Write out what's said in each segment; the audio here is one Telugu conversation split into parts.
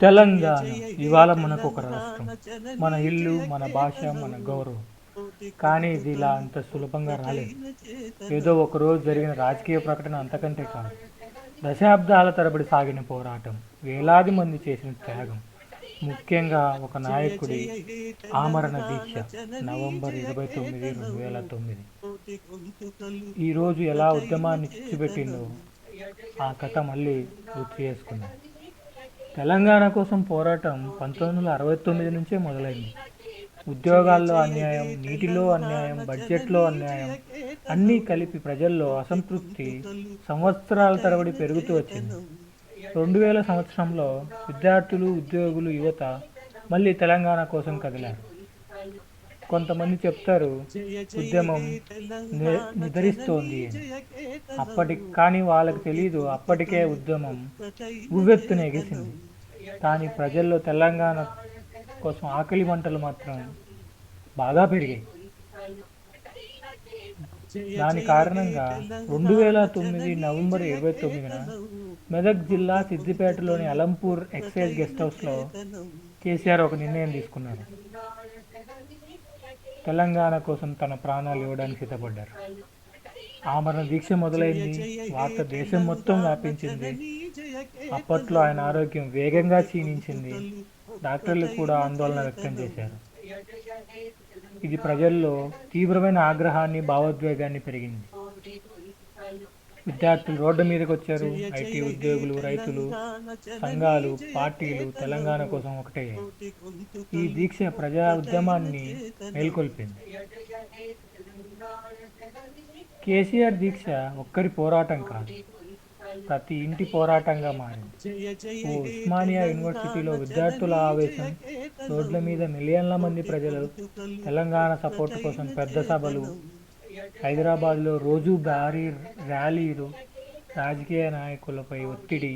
తెలంగాణ ఇవాళ మనకు ఒక రాష్ట్రం. మన ఇల్లు మన భాష మన గౌరవం. కానీ ఇది ఇలా అంత సులభంగా రాలేదు. ఏదో ఒక రోజు జరిగిన రాజకీయ ప్రకటన అంతకంటే కాదు. దశాబ్దాల తరబడి సాగిన పోరాటం. వేలాది మంది చేసిన త్యాగం. ముఖ్యంగా ఒక నాయకుడి ఆమరణ దీక్ష. నవంబర్ ఇరవై తొమ్మిది రెండు వేల తొమ్మిది. ఈరోజు ఎలా ఉద్యమాన్ని చిచ్చుపెట్టిందో ఆ కథ మళ్ళీ గుర్తు చేసుకుందాం. తెలంగాణ కోసం పోరాటం పంతొమ్మిది వందల అరవై తొమ్మిది నుంచే మొదలైంది. ఉద్యోగాల్లో అన్యాయం నీటిలో అన్యాయం బడ్జెట్లో అన్యాయం అన్నీ కలిపి ప్రజల్లో అసంతృప్తి సంవత్సరాల తరబడి పెరుగుతూ వచ్చింది. రెండు వేల సంవత్సరంలో విద్యార్థులు ఉద్యోగులు యువత మళ్ళీ తెలంగాణ కోసం కదిలారు. కొంతమంది చెప్తారు ఉద్యమం ని- నిద్రిస్తోంది. అప్పటి కానీ వాళ్ళకి తెలియదు అప్పటికే ఉద్యమం ఉవ్వెత్తున ఎగిసింది. కానీ ప్రజల్లో తెలంగాణ కోసం ఆకలి వంటలు మాత్రం బాగా పెరిగాయి. దాని కారణంగా రెండు వేల తొమ్మిది నవంబర్ ఇరవై తొమ్మిదిన మెదక్ జిల్లా సిద్దిపేటలోని అలంపూర్ ఎక్సైజ్ గెస్ట్ హౌస్లో కేసీఆర్ ఒక నిర్ణయం తీసుకున్నారు. తెలంగాణ కోసం తన ప్రాణాలు ఇవ్వడానికి సిద్ధపడ్డారు. ఆమరణ దీక్ష మొదలైంది. వార్త దేశం మొత్తం వ్యాపించింది. అప్పట్లో ఆయన ఆరోగ్యం వేగంగా క్షీణించింది. డాక్టర్లు కూడా ఆందోళన వ్యక్తం చేశారు. ఇది ప్రజల్లో తీవ్రమైన ఆగ్రహాన్ని భావోద్వేగాన్ని పెరిగింది. విద్యార్థులు రోడ్డు మీదకి వచ్చారు. ఐటీ ఉద్యోగులు రైతులు సంఘాలు పార్టీలు తెలంగాణ కోసం ఒకటయ్యాయి ఈ దీక్ష ప్రజా ఉద్యమాన్ని మేల్కొల్పింది. కేసీఆర్ దీక్ష ఒక్కరి పోరాటం కాదు. ప్రతి ఇంటి పోరాటంగా మారింది. ఓ ఉస్మానియా యూనివర్సిటీలో విద్యార్థుల ఆవేశం రోడ్ల మీద మిలియన్ల మంది ప్రజలు తెలంగాణ సపోర్ట్ కోసం పెద్ద సభలు హైదరాబాద్లో రోజు భారీ ర్యాలీలు రాజకీయ నాయకులపై ఒత్తిడి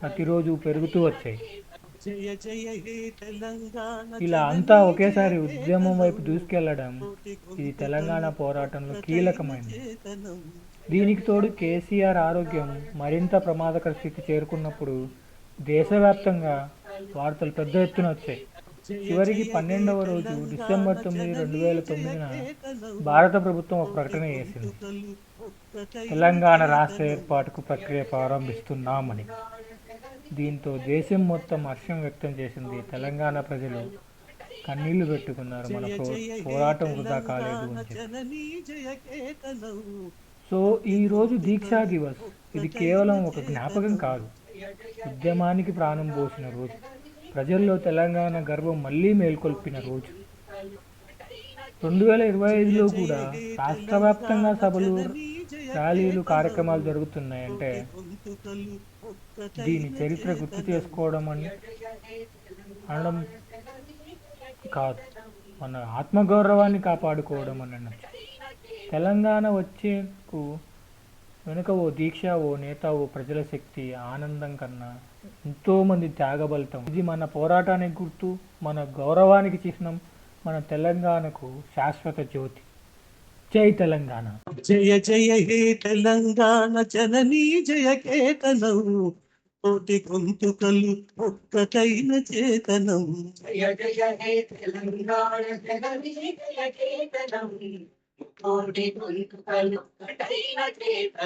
ప్రతిరోజు పెరుగుతూ వచ్చాయి. ఇలా అంతా ఒకేసారి ఉద్యమం వైపు దూసుకెళ్ళడం ఇది తెలంగాణ పోరాటంలో కీలకమైనది దీనికి తోడు కేసీఆర్ ఆరోగ్యం మరింత ప్రమాదకర స్థితి చేరుకున్నప్పుడు దేశవ్యాప్తంగా వార్తలు పెద్ద ఎత్తున వచ్చాయి. చివరికి పన్నెండవ రోజు డిసెంబర్ తొమ్మిది రెండు వేల తొమ్మిదిన భారత ప్రభుత్వం ఒక ప్రకటన చేసింది. తెలంగాణ రాష్ట్ర ఏర్పాటుకు ప్రక్రియ ప్రారంభిస్తున్నామని. దీంతో దేశం మొత్తం హర్షం వ్యక్తం చేసింది. తెలంగాణ ప్రజలు కన్నీళ్ళు పెట్టుకున్నారు. మన పోరాటం వృధా కాలేదు సో ఈ రోజు దీక్షా దివస్. ఇది కేవలం ఒక జ్ఞాపకం కాదు. ఉద్యమానికి ప్రాణం పోసిన రోజు. ప్రజల్లో తెలంగాణ గర్వం మళ్ళీ మేల్కొల్పిన రోజు. రెండు వేల ఇరవై ఐదులో కూడా రాష్ట్ర వ్యాప్తంగా సభలు ర్యాలీలు కార్యక్రమాలు జరుగుతున్నాయంటే దీని చరిత్ర గుర్తు చేసుకోవడం అని అనడం కాదు. మన ఆత్మగౌరవాన్ని కాపాడుకోవడం అని అనొచ్చు. తెలంగాణ వచ్చేకు వెనుక ఓ దీక్ష ఓ నేత ఓ ప్రజల శక్తి ఆనందం కన్నా ఎంతో మంది త్యాగబలితం. ఇది మన పోరాటానికి గుర్తు మన గౌరవానికి చిహ్నం మన తెలంగాణకు శాశ్వత జ్యోతి. జై తెలంగాణ. జయ జయ హే తెలంగాణ జననీ జయ కేతనం. కోటి గొంతుకలు ఒక్కటైన చేతనం. జయ జయ హే తెలంగాణ జననీ జయ కేతనం. కోటి గొంతుకలు ఒకటైన చేతనం.